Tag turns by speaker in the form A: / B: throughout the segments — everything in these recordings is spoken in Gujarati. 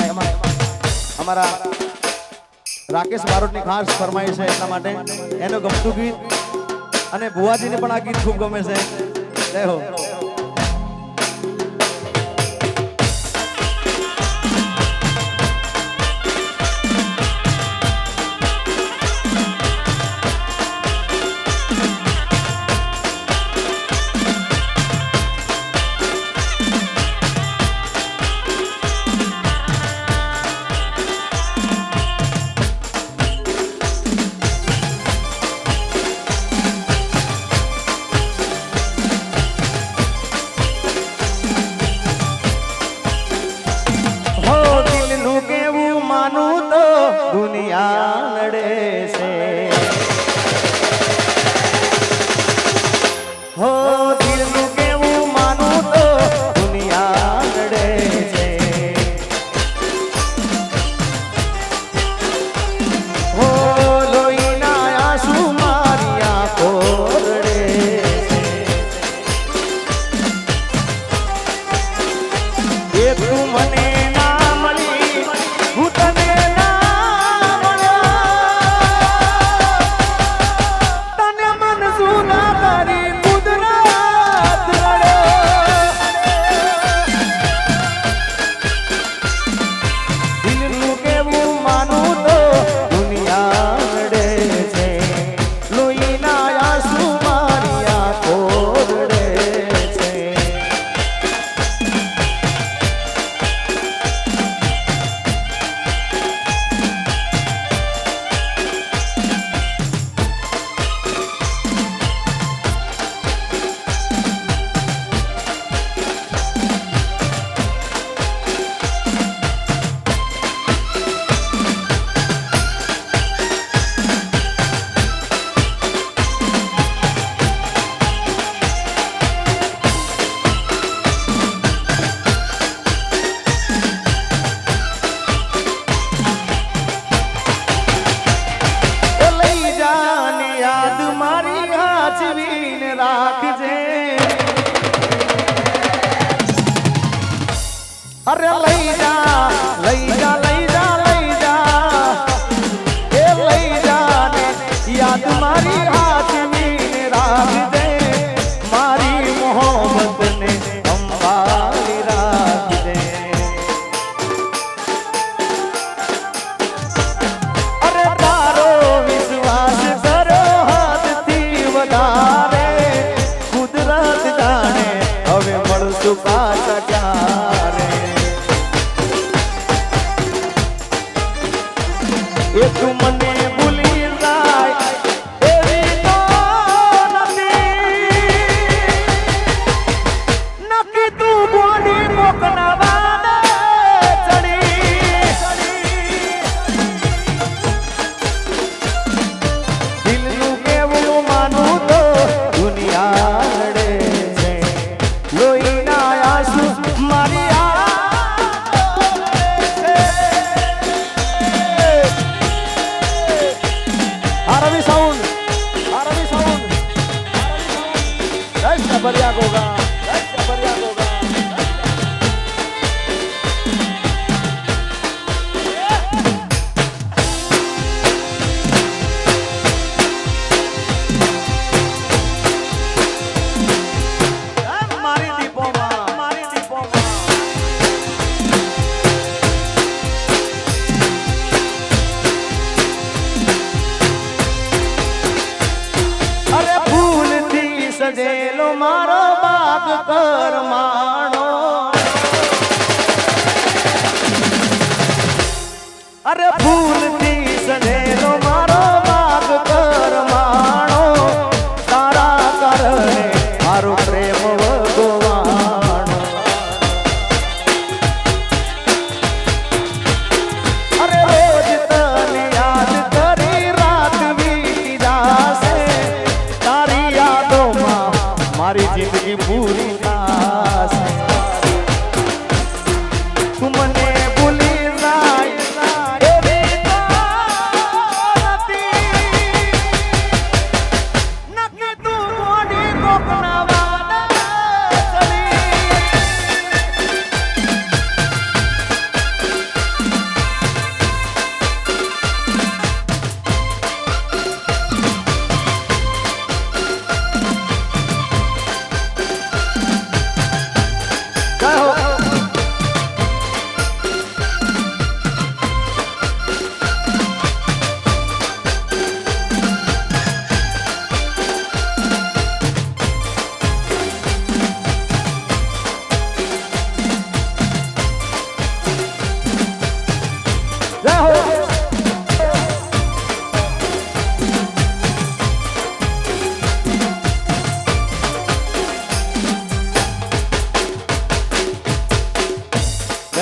A: એમાં અમારા રાકેશ બારોટની ખાસ ફરમાઈ છે એટલા માટે. એનું ગમતું ગીત. અને ભુવાજીને પણ આ ગીત ખૂબ ગમે છે. જય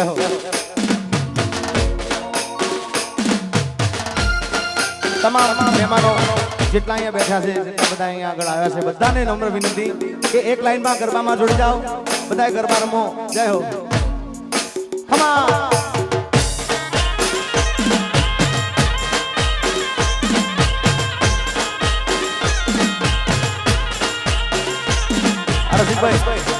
A: रहो તમામ મહેમાનો જેટલા અહીંયા બેઠા છે જેટલા બધા અહીંયા આગળ આવ્યા છે બધાને નમ્ર વિનંતી કે એક લાઈનમાં ગરબામાં જોડી જાઓ બધા ગરબા રમો જય હો હમા Parabéns, parabéns.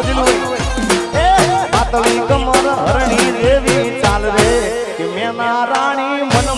A: આવજલું એ પાતળી કમર હરણી જેવી ચાલ રે કે મેના રાણી મન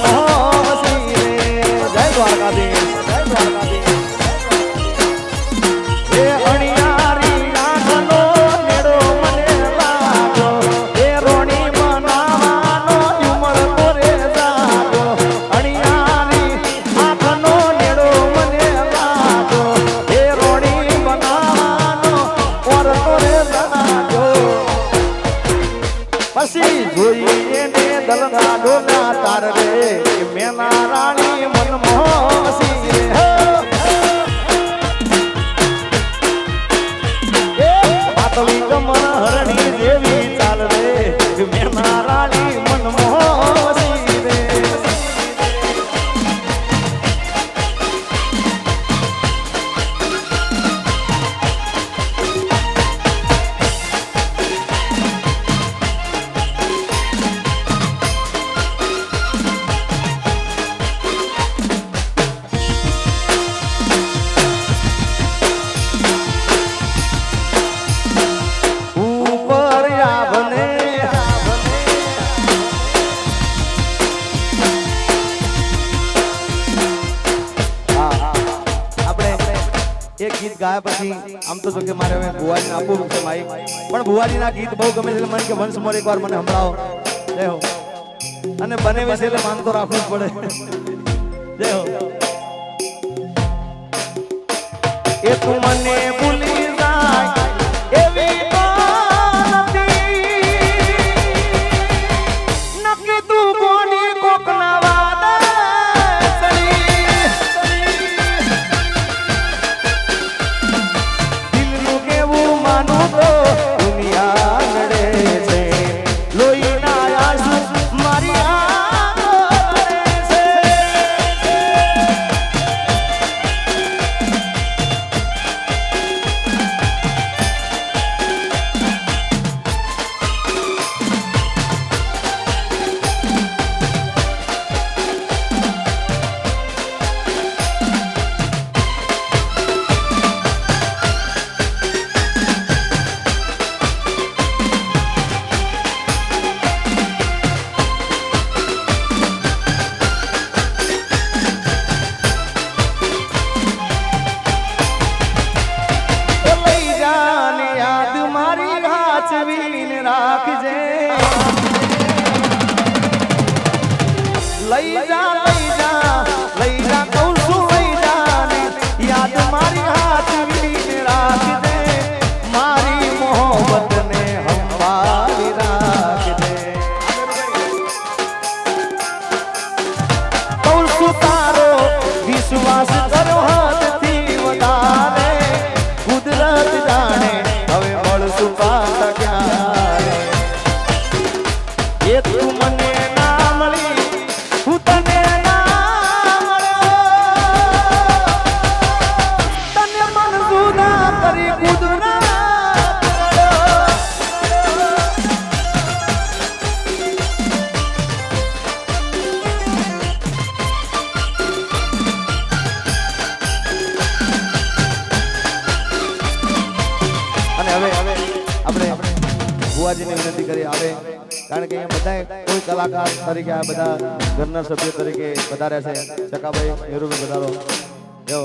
A: ગાયા પછી આમ તો કે મારે હવે ભુવાજીને આપવું છે માઈક પણ ભુવાજીના ગીત બહુ ગમે છે મને કે વંશ મોર એકવાર મને સંભળાવો. જય હો. અને બને વિશે એટલે માન તો રાખવું જ પડે. જય હો. એ તું મને ભૂલી કલાકાર તરીકે આ બધા ઘરના સભ્યો તરીકે વધારે છે. ચકાભાઈ નિરૂબી વધારો જો